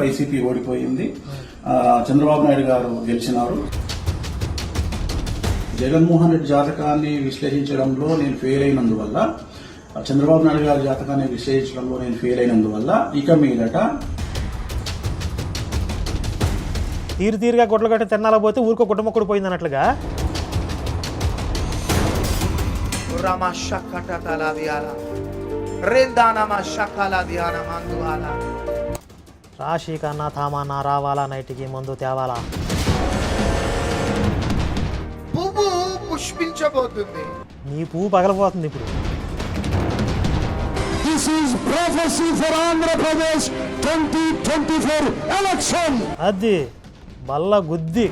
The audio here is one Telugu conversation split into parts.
వైసీపీ ఓడిపోయింది. చంద్రబాబు నాయుడు గారు గెలిచినారు. జగన్మోహన్ రెడ్డి జాతకాన్ని విశ్లేషించడంలో నేను ఫెయిల్ అయినందువల్ల చంద్రబాబు నాయుడు గారి జాతకాన్ని విశ్లేషించడంలో నేను ఫెయిల్ అయినందువల్ల ఇక మీదట తీరు తీరుగా గుడ్లు కట్టి తిన్నాలా పోతే ఊరికో గుడ్డ మొక్కడు పోయింది అన్నట్లుగా talaviala. Rendana రాశి కన్నా తామన్నా రావాలా? నైట్కి మందు తేవాలా? పువ్వు పుష్పించబోతుంది. నీ పువ్వు పగలపోతుంది ఇప్పుడు. This is prophecy for Andhra Pradesh 2024 election. అది బల్ల గుద్ది.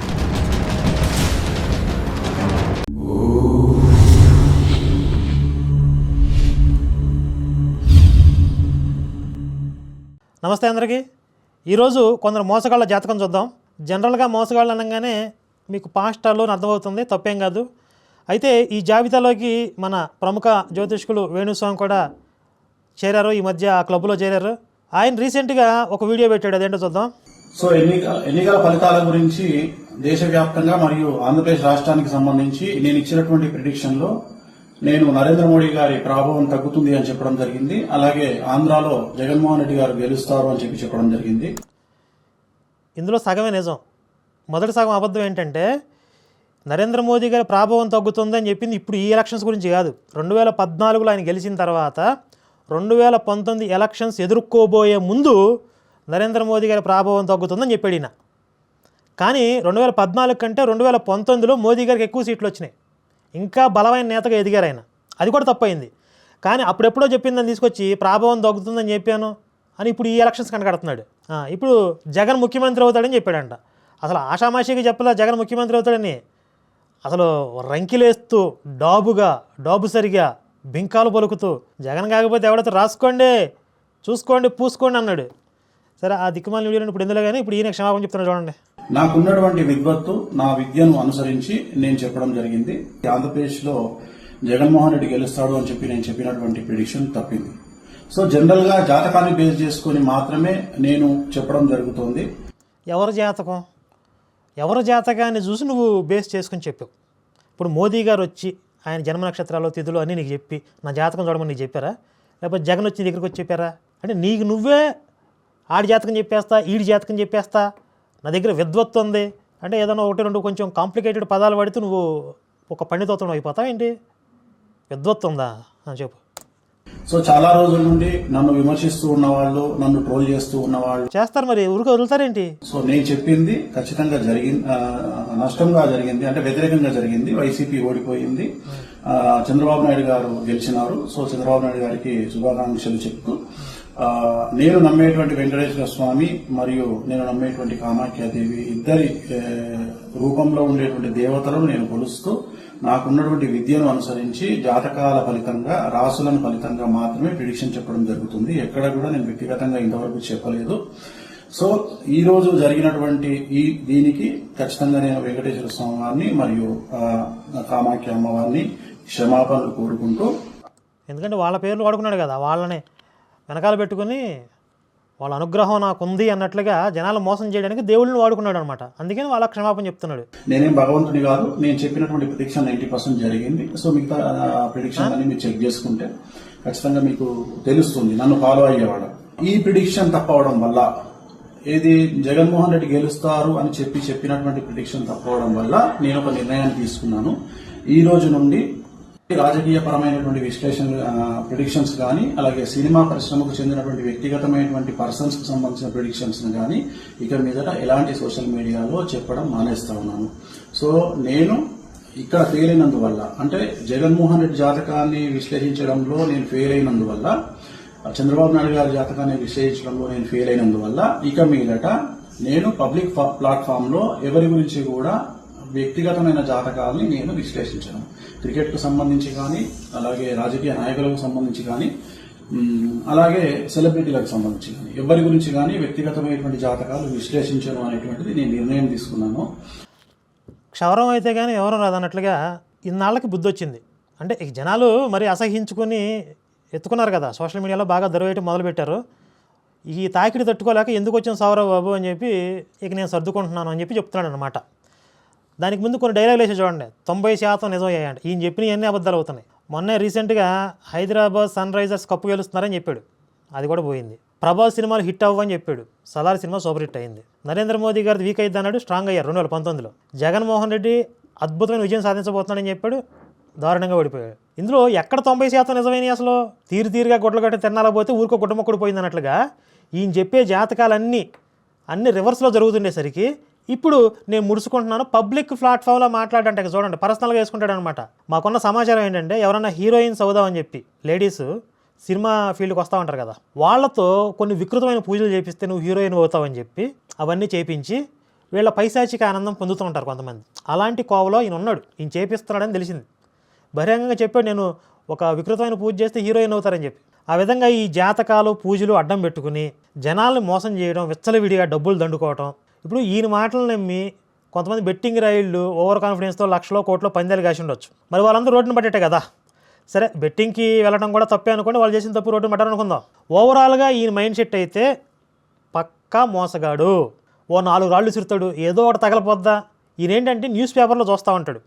నమస్తే అందరికీ. ఈరోజు కొందరు మోసగాళ్ళ జాతకం చూద్దాం. జనరల్గా మోసగాళ్ళు అనగానే మీకు పాస్టర్లో అర్థమవుతుంది తప్పేం కాదు. అయితే ఈ జాబితాలోకి మన ప్రముఖ జ్యోతిష్కులు వేణుస్వామి కూడా చేరారు ఈ మధ్య ఆ క్లబ్లో చేరారు. ఆయన రీసెంట్గా ఒక వీడియో పెట్టాడు అదేంటో చూద్దాం. సో ఎన్నికల ఎన్నికల ఫలితాల గురించి దేశవ్యాప్తంగా మరియు ఆంధ్రప్రదేశ్ రాష్ట్రానికి సంబంధించి నేను ఇచ్చినటువంటి ప్రిడిక్షన్లో నేను నరేంద్ర మోడీ గారి ప్రభావం తగ్గుతుంది అని చెప్పడం జరిగింది. అలాగే ఆంధ్రాలో జగన్మోహన్ రెడ్డి గారు గెలుస్తారు అని చెప్పి చెప్పడం జరిగింది. ఇందులో సగమే నిజం. మొదటి సగం అబద్ధం ఏంటంటే నరేంద్ర మోదీ గారి ప్రాభవం తగ్గుతుందని చెప్పింది ఇప్పుడు ఈ ఎలక్షన్స్ గురించి కాదు. రెండు వేల పద్నాలుగులో ఆయన గెలిచిన తర్వాత రెండు వేల పంతొమ్మిది ఎలక్షన్స్ ఎదుర్కోబోయే ముందు నరేంద్ర మోదీ గారి ప్రాభవం తగ్గుతుందని చెప్పాడు ఈయన. కానీ రెండు వేల పద్నాలుగు కంటే రెండు వేల పంతొమ్మిదిలో మోదీ గారికి ఎక్కువ సీట్లు వచ్చినాయి. ఇంకా బలమైన నేతగా ఎదిగారు ఆయన. అది కూడా తప్పైంది. కానీ అప్పుడెప్పుడో చెప్పిందని తీసుకొచ్చి ప్రాభవం దొక్కుతుందని చెప్పాను అని ఇప్పుడు ఈ ఎలక్షన్స్ కనకడుతున్నాడు. ఇప్పుడు జగన్ ముఖ్యమంత్రి అవుతాడని చెప్పాడంట. అసలు ఆషామాషికి చెప్పలా జగన్ ముఖ్యమంత్రి అవుతాడని? అసలు రంకిలేస్తూ డాబుగా డాబు సరిగా బింకాలు పలుకుతూ జగన్ కాకపోతే ఎవడైతే రాసుకోండి చూసుకోండి పూసుకోండి అన్నాడు. సరే ఆ దిక్కుమాలిన వీడియోని ఇప్పుడు ఎందులో కానీ ఇప్పుడు ఈయన క్షమాపణ చెప్తున్నాడు చూడండి. నాకున్నటువంటి విద్వత్తు నా విద్యను అనుసరించి నేను చెప్పడం జరిగింది. ఆంధ్రప్రదేశ్లో జగన్మోహన్ రెడ్డి గెలుస్తాడు అని చెప్పి నేను చెప్పినటువంటి ప్రిడిక్షన్ తప్పింది. సో జనరల్గా జాతకాన్ని బేస్ చేసుకుని మాత్రమే నేను చెప్పడం జరుగుతోంది. ఎవరి జాతకం? ఎవరి జాతకాన్ని చూసి నువ్వు బేస్ చేసుకుని చెప్పావు? ఇప్పుడు మోదీ గారు వచ్చి ఆయన జన్మ నక్షత్రాలు తిథులు అని నీకు చెప్పి నా జాతకం చూడమని నీకు చెప్పారా? లేకపోతే జగన్ వచ్చి దగ్గరికి వచ్చి చెప్పారా? అంటే నీకు నువ్వే ఆడి జాతకం చెప్పేస్తా ఈడి జాతకం చెప్పేస్తా? నా దగ్గర విద్వత్తు ఉంది. అంటే ఏదైనా ఒకటి రెండు కొంచెం కాంప్లికేటెడ్ పదాలు పడితే నువ్వు ఒక పండితోత్వం అయిపోతావు ఏంటి? విద్వత్తు ఉందా? అని చెప్పు. సో చాలా రోజుల నుండి నన్ను విమర్శిస్తూ ఉన్నవాళ్ళు నన్ను ట్రోల్ చేస్తూ ఉన్నవాళ్ళు. చేస్తారు మరి ఊరికి వదులుతారేంటి సో నేను చెప్పింది ఖచ్చితంగా జరిగింది నష్టంగా జరిగింది అంటే వ్యతిరేకంగా జరిగింది వైసీపీ ఓడిపోయింది. ఆ, చంద్రబాబు నాయుడు గారు గెలిచినారు. సో చంద్రబాబు నాయుడు గారికి శుభాకాంక్షలు చెప్తూ నేను నమ్మేటువంటి వెంకటేశ్వర స్వామి మరియు నేను నమ్మేటువంటి కామాఖ్యాదేవి ఇద్దరి రూపంలో ఉండేటువంటి దేవతలను నేను కొలుస్తూ నాకున్నటువంటి విద్యను అనుసరించి జాతకాల ఫలితంగా రాసులను ఫలితంగా మాత్రమే ప్రిడిక్షన్ చెప్పడం జరుగుతుంది. ఎక్కడ కూడా నేను వ్యక్తిగతంగా ఇంతవరకు చెప్పలేదు. సో ఈ రోజు జరిగినటువంటి ఈ దీనికి ఖచ్చితంగా నేను వెంకటేశ్వర స్వామి వారిని మరియు కామాఖ్య అమ్మవారిని క్షమాపణలు కోరుకుంటూ ఎందుకంటే వాళ్ళ పేర్లు వాడుకున్నాడు కదా వాళ్ళనే. వెనకాల పెట్టుకుని వాళ్ళ అనుగ్రహం నాకు ఉంది అన్నట్లుగా జనాలు మోసం చేయడానికి దేవుళ్ళని వాడుకున్నాడు అనమాట అందుకని వాళ్ళ క్షమాపణ చెప్తున్నాడు. నేనేం భగవంతుని కాదు నేను చెప్పినటువంటి ప్రిడిక్షన్ నైన్టీ పర్సెంట్ జరిగింది. సో మిగతా ప్రిడిక్షన్ అని మీరు చెక్ చేసుకుంటే ఖచ్చితంగా మీకు తెలుస్తుంది. నన్ను ఫాలో అయ్యేవాడు ఈ ప్రిడిక్షన్ తప్పవడం వల్ల ఏది జగన్మోహన్ రెడ్డి గెలుస్తారు అని చెప్పి చెప్పినటువంటి ప్రిడిక్షన్ తప్పవడం వల్ల నేను ఒక నిర్ణయాన్ని తీసుకున్నాను. ఈ రోజు నుండి రాజకీయ పరమైనటువంటి విశ్లేషణ ప్రిడిక్షన్స్ కానీ అలాగే సినిమా పరిశ్రమకు చెందినటువంటి వ్యక్తిగతమైనటువంటి పర్సన్స్కు సంబంధించిన ప్రిడిక్షన్స్ కానీ ఇక మీదట ఎలాంటి సోషల్ మీడియాలో చెప్పడం మానేస్తా ఉన్నాను. సో నేను ఇక్కడ ఫెయిల్ అయినందువల్ల అంటే జగన్మోహన్ రెడ్డి జాతకాన్ని విశ్లేషించడంలో నేను ఫెయిల్ అయినందువల్ల చంద్రబాబు నాయుడు గారి జాతకాన్ని విశ్లేషించడంలో నేను ఫెయిల్ అయినందువల్ల ఇక మీదట నేను పబ్లిక్ ప్లాట్ఫామ్లో ఎవరి గురించి కూడా వ్యక్తిగతమైన జాతకాలని నేను విశ్లేషించను. క్రికెట్కు సంబంధించి కానీ అలాగే రాజకీయ నాయకులకు సంబంధించి కానీ అలాగే సెలబ్రిటీలకు సంబంధించి కానీ. ఎవరి గురించి కానీ వ్యక్తిగతమైనటువంటి జాతకాలు విశ్లేషించను అనేటువంటిది నేను నిర్ణయం తీసుకున్నాను. క్షవరం అయితే కానీ ఎవరు రాదన్నట్లుగా ఇన్నాళ్ళకి బుద్ధి వచ్చింది అంటే ఇక జనాలు మరి అసహించుకుని ఎత్తుకున్నారు కదా. సోషల్ మీడియాలో బాగా దొరవేయటం మొదలుపెట్టారు. ఈ తాకిడి తట్టుకోలేక ఎందుకు వచ్చిన సౌరవ్ బాబు అని చెప్పి ఇక నేను సర్దుకుంటున్నాను అని చెప్పి చెప్తున్నాడు అనమాట దానికి ముందు కొన్ని డైలాగులు వేసి చూడండి. తొంభై శాతం నిజం అయ్యాయంట ఈయన చెప్పిన అన్ని అబద్ధాలు అవుతున్నాయి. మొన్నే రీసెంట్గా హైదరాబాద్ సన్ రైజర్స్ కప్పు గెలుస్తున్నారని చెప్పాడు. అది కూడా పోయింది. ప్రభాస్ సినిమాలు హిట్ అవ్వని చెప్పాడు. సలార్ సినిమా సూపర్ హిట్ అయింది. నరేంద్ర మోదీ గారి వీక్ అయింది అన్నాడు స్ట్రాంగ్ అయ్యారు రెండు వేల పంతొమ్మిదిలో. జగన్మోహన్ రెడ్డి అద్భుతమైన విజయం సాధించబోతున్నాడని చెప్పాడు. దారుణంగా ఓడిపోయాడు. ఇందులో ఎక్కడ తొంభై శాతం నిజమైనవి అసలు? తీరు తీరుగా గుడ్లు కట్టి తిరణాల పోతే ఊరికో కుటుంబం పోయింది అన్నట్లుగా ఈయన చెప్పే జాతకాలన్నీ అన్ని రివర్స్లో జరుగుతుండేసరికి ఇప్పుడు నేను ముడుచుకుంటున్నాను. పబ్లిక్ ప్లాట్ఫామ్లో మాట్లాడంటే చూడండి పర్సనల్గా వేసుకుంటాడు అనమాట మాకున్న సమాచారం ఏంటంటే ఎవరైనా హీరోయిన్స్ అవుదామని చెప్పి లేడీస్ సినిమా ఫీల్డ్కి వస్తూ ఉంటారు కదా వాళ్ళతో కొన్ని వికృతమైన పూజలు చేపిస్తే నువ్వు హీరోయిన్ అవుతావని చెప్పి అవన్నీ చేపించి వీళ్ళ పైశాచిక ఆనందం పొందుతూ ఉంటారు కొంతమంది. అలాంటి కోవలో ఈయన ఉన్నాడు. ఈయన చేపిస్తున్నాడని తెలిసింది. బహిరంగంగా చెప్పాడు నేను ఒక వికృతమైన పూజ చేస్తే హీరోయిన్ అవుతారని చెప్పి. ఆ విధంగా ఈ జాతకాలు పూజలు అడ్డం పెట్టుకుని జనాల్ని మోసం చేయడం విచ్చలవిడిగా డబ్బులు దండుకోవటం ఇప్పుడు ఈయన మాటలు నమ్మి కొంతమంది బెట్టింగ్ రైళ్ళు ఓవర్ కాన్ఫిడెన్స్తో లక్షలో కోట్లో పందాలు కాసి ఉండొచ్చు. మరి వాళ్ళందరూ రోడ్డును పట్టేటే కదా? సరే బెట్టింగ్కి వెళ్ళడం కూడా తప్పే అనుకోండి వాళ్ళు చేసిన తప్పు రోడ్డును పట్టారు అనుకుందాం ఓవరాల్గా ఈయన మైండ్ సెట్ అయితే పక్కా మోసగాడు. ఓ నాలుగు రాళ్ళు సిరుతాడు ఏదో ఒకటి తగలపోద్దా? ఈయనేంటంటే న్యూస్ పేపర్లో చూస్తూ ఉంటాడు.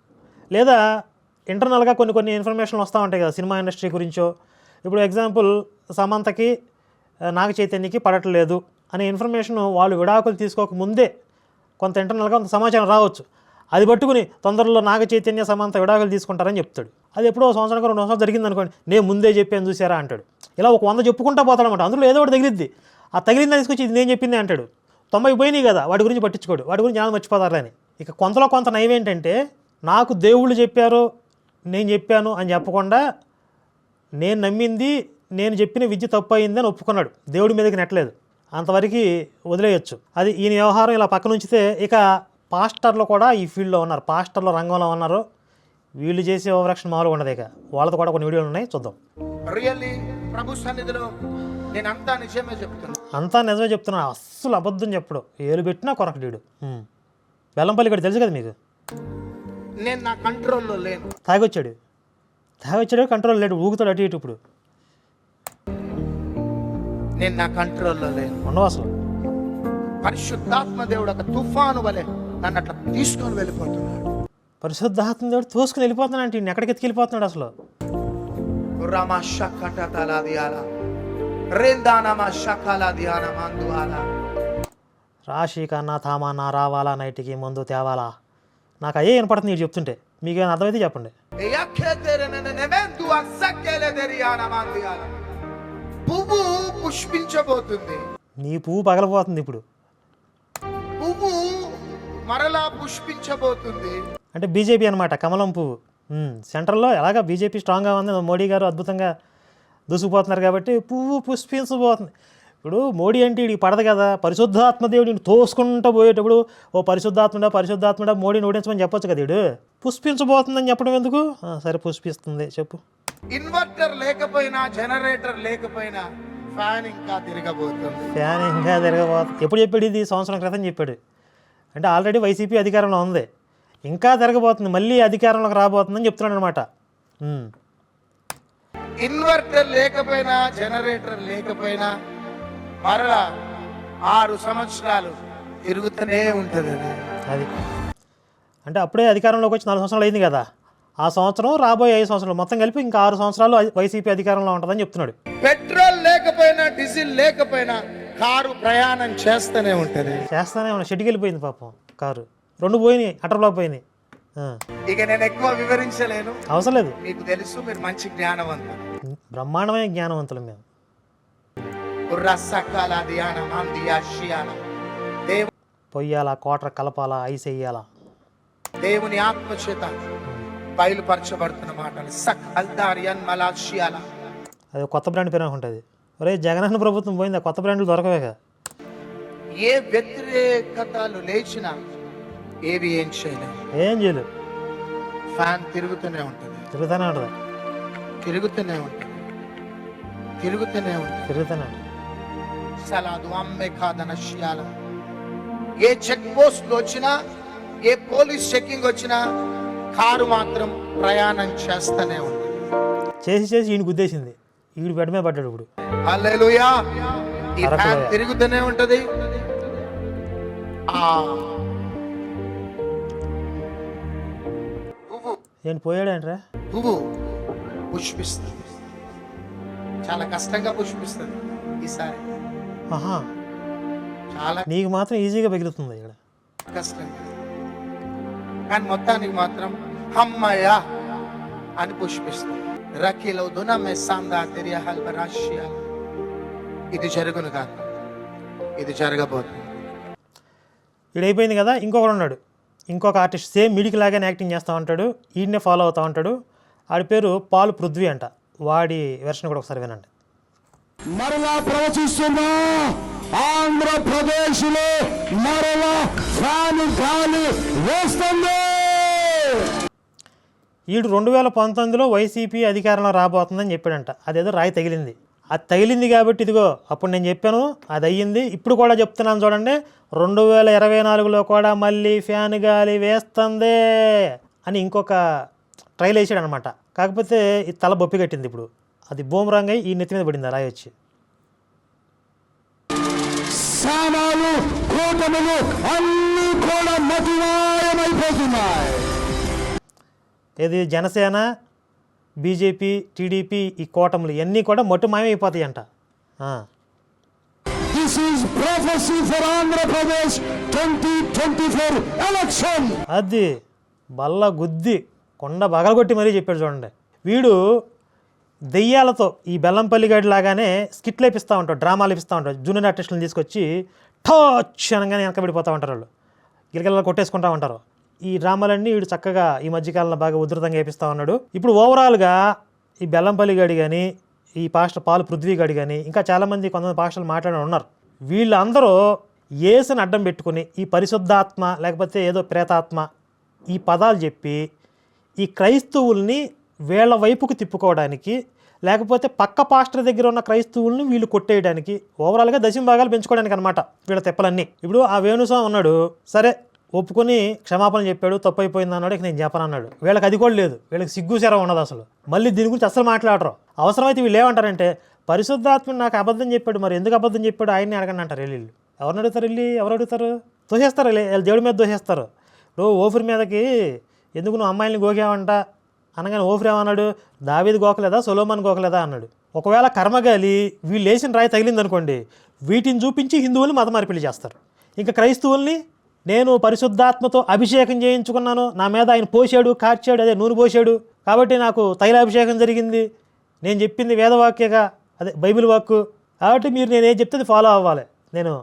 లేదా ఇంటర్నల్గా కొన్ని కొన్ని ఇన్ఫర్మేషన్లు వస్తూ ఉంటాయి కదా సినిమా ఇండస్ట్రీ గురించో. ఇప్పుడు ఎగ్జాంపుల్ సమంతకి నాగ చైతన్యకి పడట్లేదు. అనే ఇన్ఫర్మేషన్ వాళ్ళు విడాకులు తీసుకోక ముందే కొంత ఇంటర్నల్గా కొంత సమాచారం రావచ్చు. అది పట్టుకుని తొందరలో నాగ చైతన్య సమంత విడాకులు తీసుకుంటారని చెప్తాడు. అది ఎప్పుడో సంవత్సరం రెండు సంవత్సరాలు జరిగింది అనుకోండి నేను ముందే చెప్పాను చూసారా అంటాడు. ఇలా ఒక వంద చెప్పుకుంటా పోతాడనమాట అందులో ఏదో ఒకటి తగిలిద్ది. ఆ తగిలిందా తీసుకొచ్చి ఇది నేను చెప్పింది అంటాడు. తొంభై పోయినాయి కదా వాటి గురించి పట్టించుకోడు. వాటి గురించి జనాలు మర్చిపోతారులే అని ఇక కొంతలో కొంత నయం ఏంటంటే నాకు దేవుళ్ళు చెప్పారు నేను చెప్పాను అని చెప్పకుండా నేను నమ్మింది నేను చెప్పిన విద్య తప్పు అయిందని ఒప్పుకున్నాడు. దేవుడి మీదకి నెట్టలేదు. అంతవరకు వదిలేయచ్చు. అది ఈయన వ్యవహారం ఇలా పక్కన ఉంచితే ఇక పాస్టర్లు కూడా ఈ ఫీల్డ్లో ఉన్నారు. పాస్టర్లు రంగంలో ఉన్నారు. వీళ్ళు చేసే ఓవరాక్షన్ మామూలుగా ఉండదు ఇక. వాళ్ళతో కూడా కొన్ని వీడియోలు ఉన్నాయి. చూద్దాం. రియల్లీ ప్రభు సన్నిధిలో నేను అంతా నిజమే చెప్తున్నా. అంతా నిజమే చెప్తున్నా. అస్సలు అబద్ధం చెప్పడు. ఏలు పెట్టినా కొరకడీడు ఉమ్. బెల్లంపల్లి ఇక్కడ తెలుసు కదా మీకు? నేను నా కంట్రోల్లో లేను. తాగొచ్చాడు. తాగొచ్చాడు కంట్రోల్ లేడు. ఊగుతాడు అటు ఇటు ఇప్పుడు. నేను నా కంట్రోల్లో లేను. ఉండవు అసలు పరిశుద్ధాత్మ దేవుడు ఒక తుఫాను వలె నన్ను అట్లా తీసుకొని వెళ్ళిపోతున్నాడు. పరిశుద్ధాత్మ దేవుడు తోసుకుని వెళ్ళిపోతున్నాడు అంటే ఎక్కడికి ఎత్తుకెళ్ళిపోతున్నాడు అసలు? రమ షకట తలాదియాల. రెందానమ షకల తామన్నా రావాలా నైట్కి మందు తేవాలా? నాకు అయ్యే వినపడుతుంది మీరు చెప్తుంటే. మీకు ఏమైనా అర్థమైతే చెప్పండి. పువ్వు పుష్పించబోతుంది. నీ పువ్వు పగలపోతుంది ఇప్పుడు. పువ్వు మరలా పుష్పించబోతుంది. అంటే బీజేపీ అనమాట కమలం పువ్వు. సెంట్రల్లో ఎలాగ బీజేపీ స్ట్రాంగ్గా ఉంది మోడీ గారు అద్భుతంగా దూసుకుపోతున్నారు కాబట్టి పువ్వు పుష్పించబోతుంది. ఇప్పుడు మోడీ అంటే వీడికి పడదు కదా పరిశుద్ధాత్మ దేవుడిని తోసుకుంటూ పోయేటప్పుడు ఓ పరిశుద్ధాత్ముడా పరిశుద్ధాత్ముడా మోడీని ఓడించమని చెప్పొచ్చు కదా వీడు పుష్పించబోతుందని చెప్పడం ఎందుకు? సరే పుష్పిస్తుంది చెప్పు. ఇన్వర్టర్ లేకపోయినా జనరేటర్ లేకపోయినా ఫ్యాన్ ఇంకా తిరగబోతుంది. ఫ్యాన్ ఇంకా తిరగబోతుంది. ఎప్పుడు చెప్పాడు ఇది? సంవత్సరం క్రితం చెప్పాడు. అంటే ఆల్రెడీ వైసీపీ అధికారంలో ఉంది. ఇంకా తిరగబోతుంది. మళ్ళీ అధికారంలోకి రాబోతుందని చెప్తున్నాడు అనమాట ఇన్వర్టర్ లేకపోయినా జనరేటర్ లేకపోయినా మరలా ఆరు సంవత్సరాలు తిరుగుతూనే ఉంటది అది. అంటే అప్పుడే అధికారంలోకి వచ్చి నాలుగు సంవత్సరాలు అయింది కదా? ఆ సంవత్సరం రాబోయే ఐదు సంవత్సరాలు. మొత్తం కలిపి ఇంకా ఆరు సంవత్సరాలు వైసీపీ అధికారంలో ఉంటుందని చెప్తున్నాడు. పెట్రోల్ లేకపోయినా డీజిల్ లేకపోయినా కారు ప్రయాణం చేస్తూనే ఉంటది. చేస్తానే ఉన్న. షెడ్కి వెళ్ళిపోయింది పాపం కారు. రెండు పోయినాయి అటర్ బ్లాక్ పోయినాయి. ఆ, ఇక నేను ఎక్కువ వివరించలేను. అవసరం లేదు. మీకు తెలుసు మీరు మంచి జ్ఞానవంతులు. బ్రహ్మాండమైన జ్ఞానవంతులు మేము. ధ్యానం దేవు పొయ్యాలా కోటర్ కలపాలా ఐస్ వేయాలా? దేవుని ఆత్మ చేత బయలుపరచబడుతున్న మాటలు. సక్ అల్దారియన్ మలాషియాల అది కొత్త బ్రాండ్ పేరు ఉంటుంది ఒరే జగనన్న ప్రభుత్వం పోయింది? కొత్త బ్రాండ్లు దొరకవేగా ఏ వ్యతిరేకతలు లేచినా ఏవి ఏం చేయలేవు ఏం చేయలేదు ఫ్యాన్ తిరుగుతూనే ఉంటుంది. తిరుగుతానే ఉంటుంది? తిరుగుతూనే ఉంటుంది. తిరుగుతూనే ఉంటుంది. తిరుగుతానే ఉంటుంది. సలాదు అమ్మే కాదన షియాల. ఏ చెక్ పోస్ట్ వచ్చినా ఏ పోలీస్ చెకింగ్ వచ్చినా కారు మాత్రం ప్రయాణం చేస్తూనే ఉంటుంది చేసి చేసి ఈయన గుద్దేసింది ఈడు బెడ్ మీద పడ్డాడు ఇప్పుడు. హల్లెలూయా. ఈ ఫ్యాన్. తిరుగుతూనే ఉంటది. ఏంటి పోయాడేంట్రా పువ్వు పుష్పిస్తుంది. చాలా కష్టంగా పుష్పిస్తుంది ఈసారి. ఆహా. చాలా నీకు మాత్రం ఈజీగా పగిలుతుంది ఇక్కడ. కష్టంగా. కానీ మొత్తానికి మాత్రం అమ్మయ్య అని పుష్పిస్తుంది. ఇది జరుగును కాదు ఇది జరగబోతుంది ఇక్కడ అయిపోయింది కదా ఇంకొకడు ఉన్నాడు. ఇంకొక ఆర్టిస్ట్ సేమ్ మిడికి లాగానే యాక్టింగ్ చేస్తూ ఉంటాడు ఈయన్నే ఫాలో అవుతూ ఉంటాడు. ఆడి పేరు పాల్ పృథ్వీ అంట. వాడి వెర్షన్ కూడా ఒకసారి వినండి. మరలా ప్రవచిస్తున్నా ఆంధ్రప్రదేశ్లో మరలా ఫ్యాన్ గాలి వేస్తుంది. ఈడు రెండు వేల పంతొమ్మిదిలో వైసీపీ అధికారంలో రాబోతుందని చెప్పాడంట. అదేదో రాయి తగిలింది. అది తగిలింది కాబట్టి ఇదిగో అప్పుడు నేను చెప్పాను అది అయ్యింది. ఇప్పుడు కూడా చెప్తున్నాను చూడండి రెండు వేల ఇరవై నాలుగులో కూడా మళ్ళీ ఫ్యాన్ గాలి వేస్తుందే అని ఇంకొక ట్రైల్ వేసాడు అనమాట కాకపోతే ఈ తల బొప్పి కట్టింది ఇప్పుడు. అది బూమరాంగ్ ఈ నెత్తి మీద పడింది రాయి వచ్చి. కూటములు అన్ని కూడా మతివాయమైపోతున్నాయి ఏది జనసేన బీజేపీ టీడీపీ ఈ కూటములు ఇవన్నీ కూడా మొట్టు మాయమైపోతాయంట ఆ. This is prophecy for Andhra Pradesh twenty twenty four election అది బల్ల గుద్ది కొండ బగలగొట్టి మరీ చెప్పాడు చూడండి. వీడు దెయ్యాలతో ఈ బెల్లంపల్లి గడి లాగానే స్కిట్లు వేపిస్తూ ఉంటాడు డ్రామాలు వేపిస్తూ ఉంటాడు. జూనియర్ ఆర్టిస్టులను తీసుకొచ్చి టచ్ అనగానే వెనకబడిపోతూ ఉంటారు వాళ్ళు. గిలగిల కొట్టేసుకుంటా ఉంటారు. ఈ డ్రామాలన్నీ వీడు చక్కగా ఈ మధ్యకాలంలో బాగా ఉధృతంగా వేపిస్తూ ఉన్నాడు. ఇప్పుడు ఓవరాల్గా ఈ బెల్లంపల్లి గడి కానీ ఈ పాస్టర్ పాలు పృథ్వీ గడి కానీ ఇంకా చాలామంది కొంతమంది పాస్టర్లు మాట్లాడి ఉన్నారు. వీళ్ళందరూ ఏసుని అడ్డం పెట్టుకుని ఈ పరిశుద్ధాత్మ లేకపోతే ఏదో ప్రేతాత్మ ఈ పదాలు చెప్పి ఈ క్రైస్తవుల్ని వీళ్ళ వైపుకు తిప్పుకోవడానికి లేకపోతే పక్క పాస్టర్ దగ్గర ఉన్న క్రైస్తవుల్ని వీళ్ళు కొట్టేయడానికి ఓవరాల్గా దశం భాగాలు పెంచుకోవడానికి అనమాట వీళ్ళ తెప్పలన్నీ. ఇప్పుడు ఆ వేణుస్వామి ఉన్నాడు. సరే ఒప్పుకొని క్షమాపణ చెప్పాడు తప్పైపోయింది అన్నాడు ఇక నేను చెప్పను అన్నాడు. వీళ్ళకి అది కూడా లేదు. వీళ్ళకి సిగ్గు శరం ఉండదు అసలు. మళ్ళీ దీని గురించి అసలు మాట్లాడరు. అవసరమైతే వీళ్ళు ఏమంటారంటే పరిశుద్ధాత్మ నాకు అబద్ధం చెప్పాడు మరి ఎందుకు అబద్ధం చెప్పాడు? ఆయన్ని అడగండి అంటారు వెళ్ళి. ఎవరిని అడుగుతారు వెళ్ళి? ఎవరు అడుగుతారు? దోషేస్తారు వీళ్ళు. దేవుడి మీద దోషేస్తారు. ఇప్పుడు ఓఫిరి మీదకి ఎందుకు నువ్వు అమ్మాయిని గోకావంట? అనగానే ఓఫిరి ఏమన్నాడు? దావీది గోకలేదా? సొలోమాన్ గోకలేదా? అన్నాడు. ఒకవేళ కర్మగాలి వీళ్ళు వేసిన రాయి తగిలిందనుకోండి వీటిని చూపించి హిందువులు మత మార్పిడి చేస్తారు. ఇంకా క్రైస్తవుల్ని నేను పరిశుద్ధాత్మతో అభిషేకం చేయించుకున్నాను. నా మీద ఆయన పోసాడు కార్చాడు అదే నూనె పోసాడు కాబట్టి నాకు తైలాభిషేకం జరిగింది. నేను చెప్పింది వేదవాక్యగా అదే బైబిల్ వాక్కు. కాబట్టి మీరు నేను ఏం చెప్తే అది ఫాలో అవ్వాలి. నేను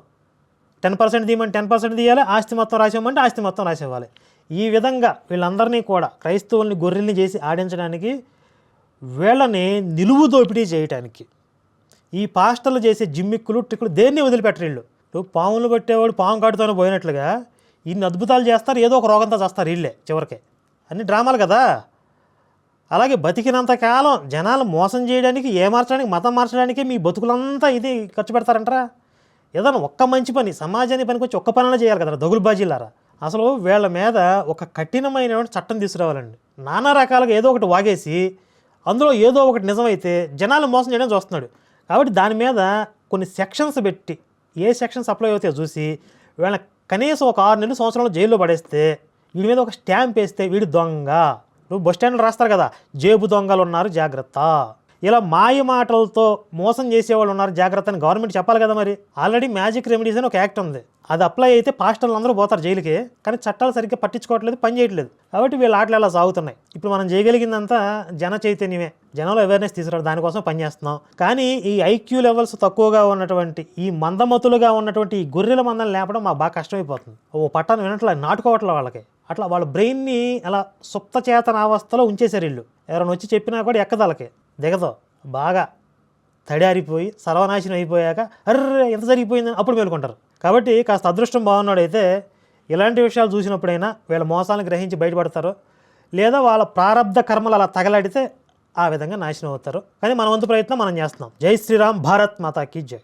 టెన్ పర్సెంట్ తీయమని టెన్ పర్సెంట్ తీయాలి ఆస్తి మొత్తం రాసేమంటే ఆస్తి మొత్తం రాసేవ్వాలి. ఈ విధంగా వీళ్ళందరినీ కూడా క్రైస్తవుల్ని గొర్రెల్ని చేసి ఆడించడానికి వీళ్ళని నిలువు దోపిడీ చేయటానికి ఈ పాస్టర్లు చేసే జిమ్మిక్కులు ట్రిక్కులు దేన్ని వదిలిపెట్టరు వీళ్ళు? పాములు పట్టేవాడు పాము కాటుతోనే పోయినట్లుగా ఇన్ని అద్భుతాలు చేస్తారు ఏదో ఒక రోగంతో చేస్తారు వీళ్ళే చివరికి. అన్ని డ్రామాలు కదా? అలాగే బతికినంత కాలం జనాలు మోసం చేయడానికి ఏ మార్చడానికి మతం మార్చడానికి మీ బతుకులంతా ఇది ఖర్చు పెడతారంటారా? ఏదైనా ఒక్క మంచి పని సమాజానికి పనికి ఒక్క పనులు చేయాలి కదా దగులు బాజీలారా? అసలు వీళ్ళ మీద ఒక కఠినమైన చట్టం తీసుకురావాలండి. నానా రకాలుగా ఏదో ఒకటి వాగేసి అందులో ఏదో ఒకటి నిజమైతే జనాలు మోసం చేయడం చూస్తున్నాడు. కాబట్టి దాని మీద కొన్ని సెక్షన్స్ పెట్టి ఏ సెక్షన్స్ అప్లై అవుతాయో చూసి వీళ్ళ కనీసం ఒక ఆరు నెలలు సంవత్సరంలో జైల్లో పడేస్తే వీడి మీద ఒక స్టాంప్ వేస్తే వీడు దొంగ. నువ్వు బస్ స్టాండ్లో రాస్తారు కదా జేబు దొంగలు ఉన్నారు జాగ్రత్త. ఇలా మాయ మాటలతో మోసం చేసేవాళ్ళు ఉన్నారు. జాగ్రత్త అని గవర్నమెంట్ చెప్పాలి కదా మరి. ఆల్రెడీ మ్యాజిక్ రెమెడీస్ అని ఒక యాక్ట్ ఉంది. అది అప్లై అయితే పాస్టర్లు అందరూ పోతారు జైలుకి కానీ చట్టాలు సరిగ్గా పట్టించుకోవట్లేదు పని చేయట్లేదు. కాబట్టి వీళ్ళు ఆటలు అలా సాగుతున్నాయి. ఇప్పుడు మనం చేయగలిగిందంతా జన చైతన్యమే. జనంలో అవేర్నెస్ తీసుకురావడం దానికోసం పనిచేస్తున్నాం కానీ ఈ ఐక్యూ లెవెల్స్ తక్కువగా ఉన్నటువంటి ఈ మందమతులుగా ఉన్నటువంటి ఈ గొర్రెల మందం లేపడం మాకు బాగా కష్టమైపోతుంది. ఓ పట్టాన్ని వినట్లే నాటుకోవట్లే వాళ్ళకి. అట్లా వాళ్ళ బ్రెయిన్ని అలా సుప్త చేతన అవస్థలో ఉంచేశారు వీళ్ళు. ఎవరైనా వచ్చి చెప్పినా కూడా ఎక్కదలకి. దిగదు. బాగా తడారిపోయి సర్వనాశనం అయిపోయాక అర్రే ఎంత జరిగిపోయిందని అప్పుడు మేలుకుంటారు. కాబట్టి కాస్త అదృష్టం బాగున్నాడైతే ఇలాంటి విషయాలు చూసినప్పుడైనా వీళ్ళ మోసాలను గ్రహించి బయటపడతారు లేదా వాళ్ళ ప్రారంధ కర్మలు అలా తగలాడితే ఆ విధంగా నాశనం అవుతారు. కానీ మన వంతు ప్రయత్నం మనం చేస్తున్నాం. జై శ్రీరామ్ భారత్ మాతాకి జై.